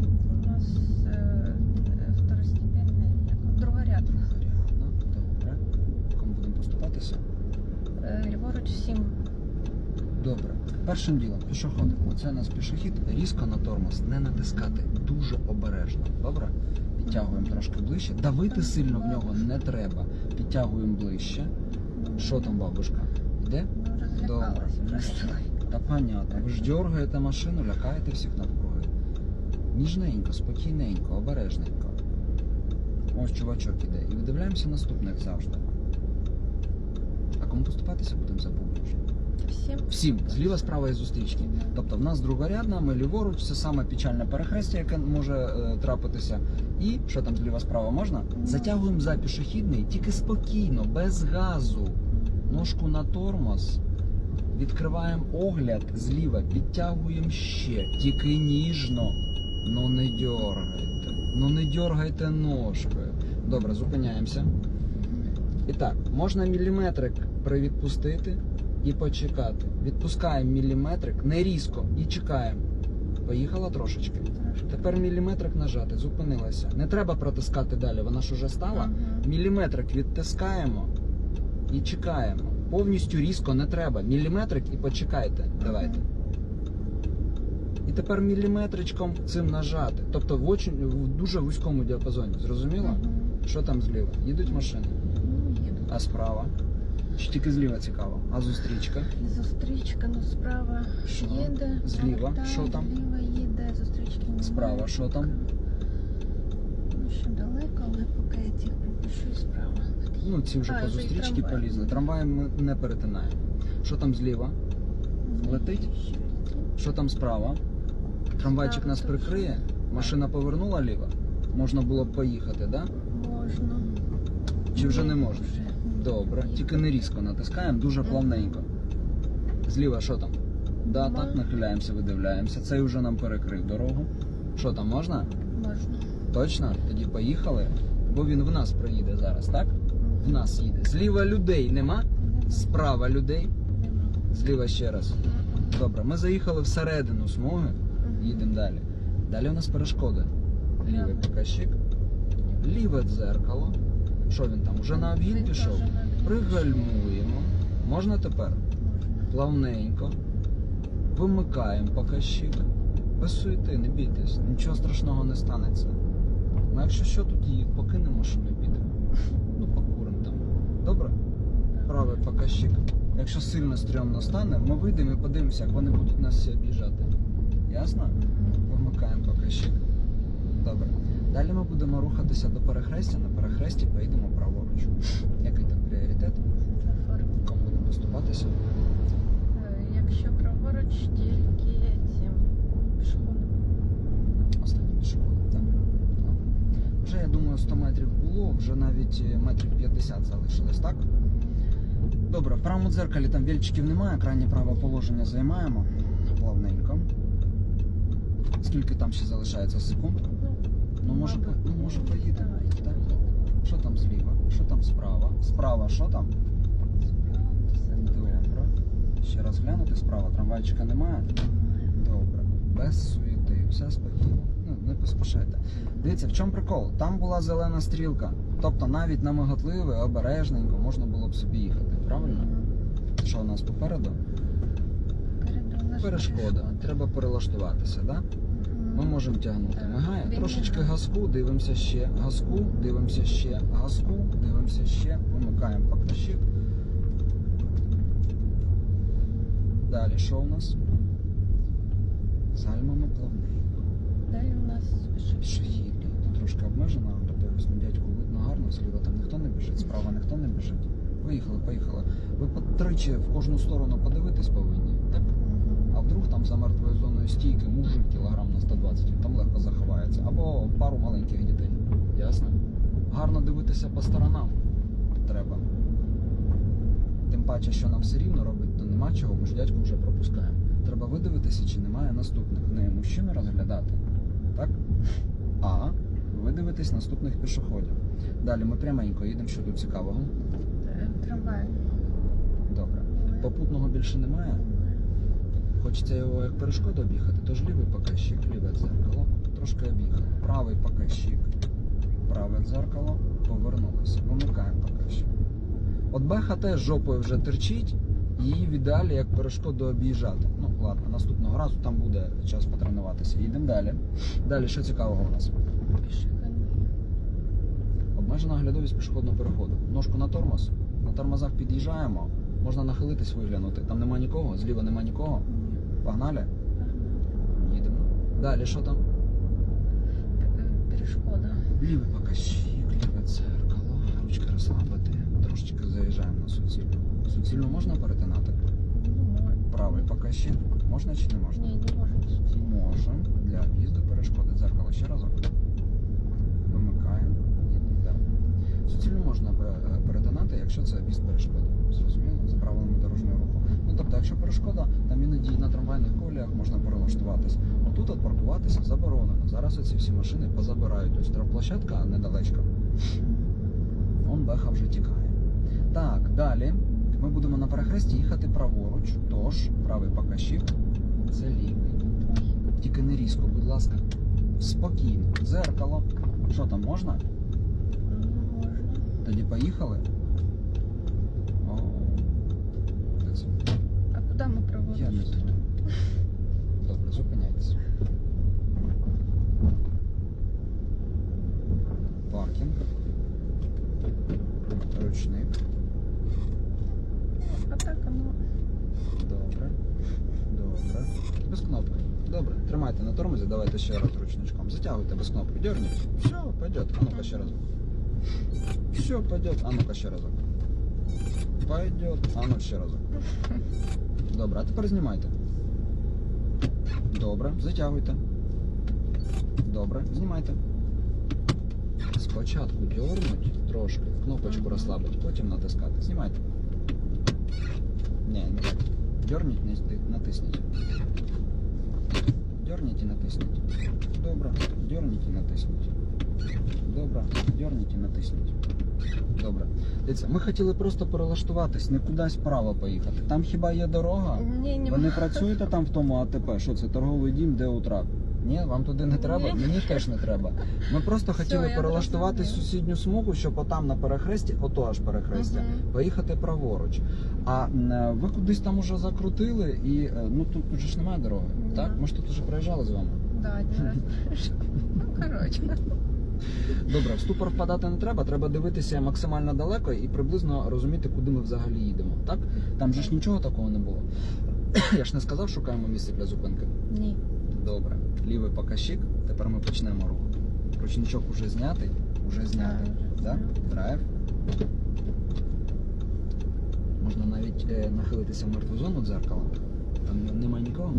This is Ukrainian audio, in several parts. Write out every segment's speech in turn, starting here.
поступатися? У нас е, второстепенне, як другорядне. Варіантно. Добре. Кому будемо поступатися? Е, Ліворуч 7. Добре. Першим ділом, пішоходи. Оце у нас пішохід. Різко на тормоз не натискати. Дуже обережно. Добре? Підтягуємо трошки ближче. Давити сильно в нього не треба. Підтягуємо ближче. Що там, бабушка? Йде? Ну, розлякалась вже. Та понятно. Ви ж дергаєте машину, лякаєте всіх навкруги. Ніжненько, спокійненько, обережненько. Ось чувачок іде. І видивляємося наступних завжди. А кому поступатися будемо забули вже? Всім. Всім, зліва, справа і зустрічки. Тобто в нас другорядна, ми ліворуч, це саме печальне перехрестя, яке може е, трапитися. І що там зліва справа можна? Затягуємо за пішохідний, тільки спокійно, без газу. Ножку на тормоз. Відкриваємо огляд зліва, підтягуємо ще, тільки ніжно. Ну не дергайте. Ну не дергайте ножкою. Добре, зупиняємося. І так, можна міліметрик привідпустити і почекати. Відпускаємо міліметрик не різко і чекаємо. Поїхала трошечки. Тепер міліметрик нажати, зупинилася. Не треба протискати далі, вона ж уже стала. Міліметрик відтискаємо і чекаємо. Повністю різко не треба. Міліметрик і почекайте. Давайте. І тепер міліметричком цим нажати. Тобто в, очень, в дуже вузькому діапазоні. Зрозуміло? Мгм. Що там зліва? Їдуть машини. Ну, їду. А справа? Чи тільки зліва цікаво? А зустрічка? Зустрічка, ну справа Що? їде. Зліва? повертає, Що там? Зліва їде, зустрічки немає. Справа, що там? Ну, ще далеко, але поки я цих пропущу справа. Ну, ці вже А, по вже й зустрічці трамвай. полізли. Трамвай ми не перетинаємо. Що там зліва? Летить? Що там справа? Трамвайчик нас прикриє. Машина повернула ліво. Можна було б поїхати, да? Можна. Чи вже не можна? Добре. Тільки не різко натискаємо, дуже плавненько. Зліва що там? Да, так, нахиляємося, видивляємося. Цей вже нам перекрив дорогу. Що там можна? Можна. Точно? Тоді поїхали. Бо він в нас проїде зараз, так? В нас їде. Зліва людей нема, справа людей. Зліва ще раз. Добре, ми заїхали всередину смуги. Їдемо далі. Далі у нас перешкоди. Лівий показчик, ліве дзеркало. Що він там? Уже на обгін пішов? Пригальмуємо. Можна тепер? Плавненько. Вимикаємо показчик. Без суєти, не бійтесь, нічого страшного не станеться. Ми якщо що, тут її покинемо, що ми підемо. Ну, покуримо там. Добре? правий показчик. Якщо сильно стрьомно стане, ми вийдемо і подивимося, як вони будуть нас всі об'їжджати. Ясно? Вимикаємо показчик. Добре. Далі ми будемо рухатися до перехрестя. На перехресті поїдемо праворуч. Який там пріоритет? Світлофор. Кому будемо поступатися? Е, Якщо праворуч, тільки цим пішоходом. Останнім пішоходом. Так. Добре. Вже я думаю 100 метрів було, вже навіть е, метрів 50 залишилось, так? Добре, в правому дзеркалі там вільчиків немає, крайнє праве положення займаємо. Скільки там ще залишається секунд? Ну може, по- ну, може поїдемо. Так? Що там зліва? Що там справа? Справа, що там? Добре. Ще раз глянути справа, трамвайчика немає. Добре. Без суєти, все спокійно. Ну, не поспішайте. Дивіться, в чому прикол? Там була зелена стрілка. Тобто навіть на миготливе, обережненько можна було б собі їхати. Правильно? Що у нас попереду? Перешкода. Треба перелаштуватися, так? Да? Ми можемо тягнути. Мигає. Трошечки газку, дивимося ще. Газку, дивимося ще. Газку, дивимося ще. Вимикаємо показчик. Далі що у нас? З гальмами плавненько. Далі у нас. Тут трошки обмежена, тобто ось на дядьку видно гарно, зліва там ніхто не біжить, справа ніхто не біжить. Поїхали, поїхали. Ви тричі в кожну сторону подивитись повинні, так? Вдруг там за мертвою зоною стійки мужик кілограм на 120, він там легко заховається. Або пару маленьких дітей. Ясно? Гарно дивитися по сторонам треба. Тим паче, що нам все рівно робить, то нема чого, ми ж дядьку вже пропускаємо. Треба видивитися, чи немає наступних. Не мужчину розглядати, так? А видивитись наступних пішоходів. Далі ми пряменько їдемо, що тут цікавого. Е, Трамвай. Добре. Попутного більше немає. Хочеться його як перешкоду об'їхати, тож лівий показчик, ліве дзеркало. трошки об'їхали. Правий показчик, праве дзеркало, повернулися. Вимикаємо показчик. От Беха теж жопою вже терчить, її в ідеалі як перешкоду об'їжджати. Ну ладно, наступного разу там буде час потренуватися. Йдемо далі. Далі, що цікавого у нас? Обмежена оглядовість пішохідного переходу. Ножку на тормоз. На тормозах під'їжджаємо. Можна нахилитись виглянути. Там нема нікого, зліва нема нікого. Погнали? Їдемо. Далі що там? Перешкода. Лівий покажчик, ліве дзеркало, ручки розслабити. Трошечки заїжджаємо на суцільну. Суцільну можна перетинати? Ну, Правий покажчик. Можна чи не можна? Ні, не можна. Можемо. Для об'їзду перешкоди. Дзеркало ще разок. Вимикаємо. Їдемо можна пе- перетинати, якщо це об'їзд перешкоди. Зрозуміло? За правилами дорожнього руху. Ну тобто, якщо перешкода, там іноді на трамвайних коліях можна перелаштуватись. Отут от паркуватися заборонено. Зараз оці всі машини позабирають. Ось трапплощадка недалечко. Он Беха вже тікає. Так, далі ми будемо на перехресті їхати праворуч, тож правий покажчик це лівий. Тільки не різко, будь ласка. Спокійно. Дзеркало. Що там можна? Ну, Можна. Тоді поїхали. О, де це? А куди ми проводимо? Я не знаю. Добре, зупиняйтесь. Паркінг. Ручник. А так воно. Добре. Добре. Без кнопки. Добре. Тримайте на тормозі, давайте ще раз ручничком. Затягуйте без кнопки. Дерніть. Все, пойдет. А ну-ка ще разок. Все, пойдет. А ну-ка ще разок. Пойдет. А ну ще разок. Добре, а тепер знімайте. Добре, затягуйте. Добре, знімайте. Спочатку дьорнуть трошки, кнопочку Мгм. розслабити, потім натискати. Знімайте. Ні, не так. Дьорніть, не сти- натисніть. І натисніть. Добре. Дерніть і натисніть. Добре. Дерніть і натисніть. Добре. Дивіться, ми хотіли просто перелаштуватись, не кудись вправо поїхати. Там хіба є дорога? Ні, ні. Ви не працюєте там в тому АТП? Що це торговий дім, де утрак? Ні, вам туди не треба? Ні. Мені теж не треба. Ми просто хотіли я перелаштувати зрозуміла. сусідню смугу, щоб отам на перехресті, ото аж перехрестя, Мгм. поїхати праворуч. А м, ви кудись там уже закрутили і е, ну тут, тут же ж немає дороги. Ні. Так? Ми ж тут уже проїжджали з вами. Да, один раз. Ну, коротше. Добре, в ступор впадати не треба, треба дивитися максимально далеко і приблизно розуміти, куди ми взагалі їдемо. Так? Там же ж нічого такого не було. Я ж не сказав, шукаємо місце для зупинки. Ні. Добре. Лівий покащик. Тепер ми почнемо рух. Ручничок уже знятий. Уже знятий. Да? Драйв. Можна навіть е, нахилитися в мертву зону дзеркала. Там нема нікого.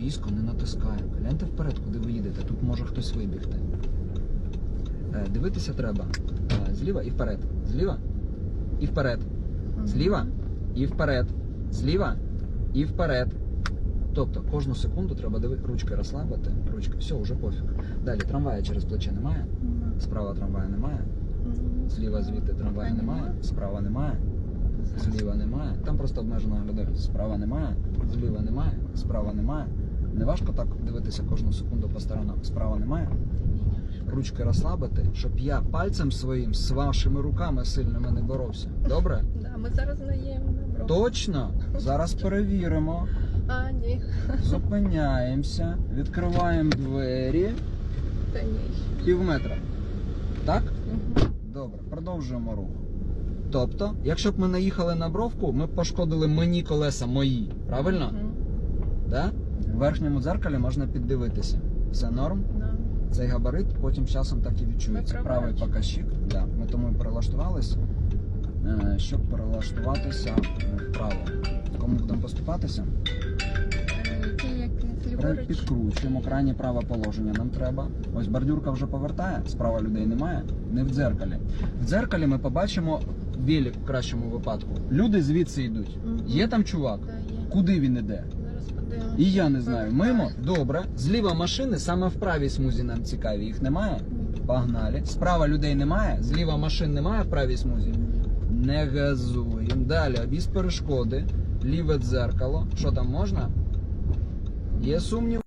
Різко не натискаємо. Гляньте вперед, куди ви їдете. Тут може хтось вибігти. Е, дивитися треба. Е, зліва і вперед. Зліва і вперед. Зліва і вперед. Зліва і вперед. Тобто кожну секунду треба дивити, ручки розслабити. Ручки, все, вже пофіг. Далі трамвая через плече немає. Справа трамвая немає. Зліва звідти трамвая немає. Справа немає. Зліва немає. Там просто обмежена оглядовість. Справа немає. Зліва немає. Справа немає. Не важко так дивитися кожну секунду по сторонам. Справа немає. Ручки розслабити, щоб я пальцем своїм з вашими руками сильними не боровся. Добре? Да, ми зараз наїємо. Точно. Зараз перевіримо. А, ні. Зупиняємося, відкриваємо двері Та ні. пів метра. Так? Мгм. Добре, продовжуємо рух. Тобто, якщо б ми наїхали на бровку, ми б пошкодили мені колеса мої. Правильно? Мгм. Да? В верхньому дзеркалі можна піддивитися. Все норм? Да. Цей габарит потім часом так і відчується. Правий показчик. Да. Ми тому і перелаштувались, е, щоб перелаштуватися вправо. Кому будемо поступатися? Е. Підкручуємо крайнє праве положення. Нам треба. Ось бордюрка вже повертає, справа людей немає, не в дзеркалі. В дзеркалі ми побачимо велик в кращому випадку. Люди звідси йдуть. Мгм. Є там чувак? Да, є. Куди він іде? Зараз. І я не знаю. Мимо? Добре. Зліва машини саме в правій смузі нам цікаві. Їх немає? Погнали. Справа людей немає, зліва машин немає в правій смузі. Не газуємо. Далі без перешкоди, ліве дзеркало. Що там можна? Є сумнів?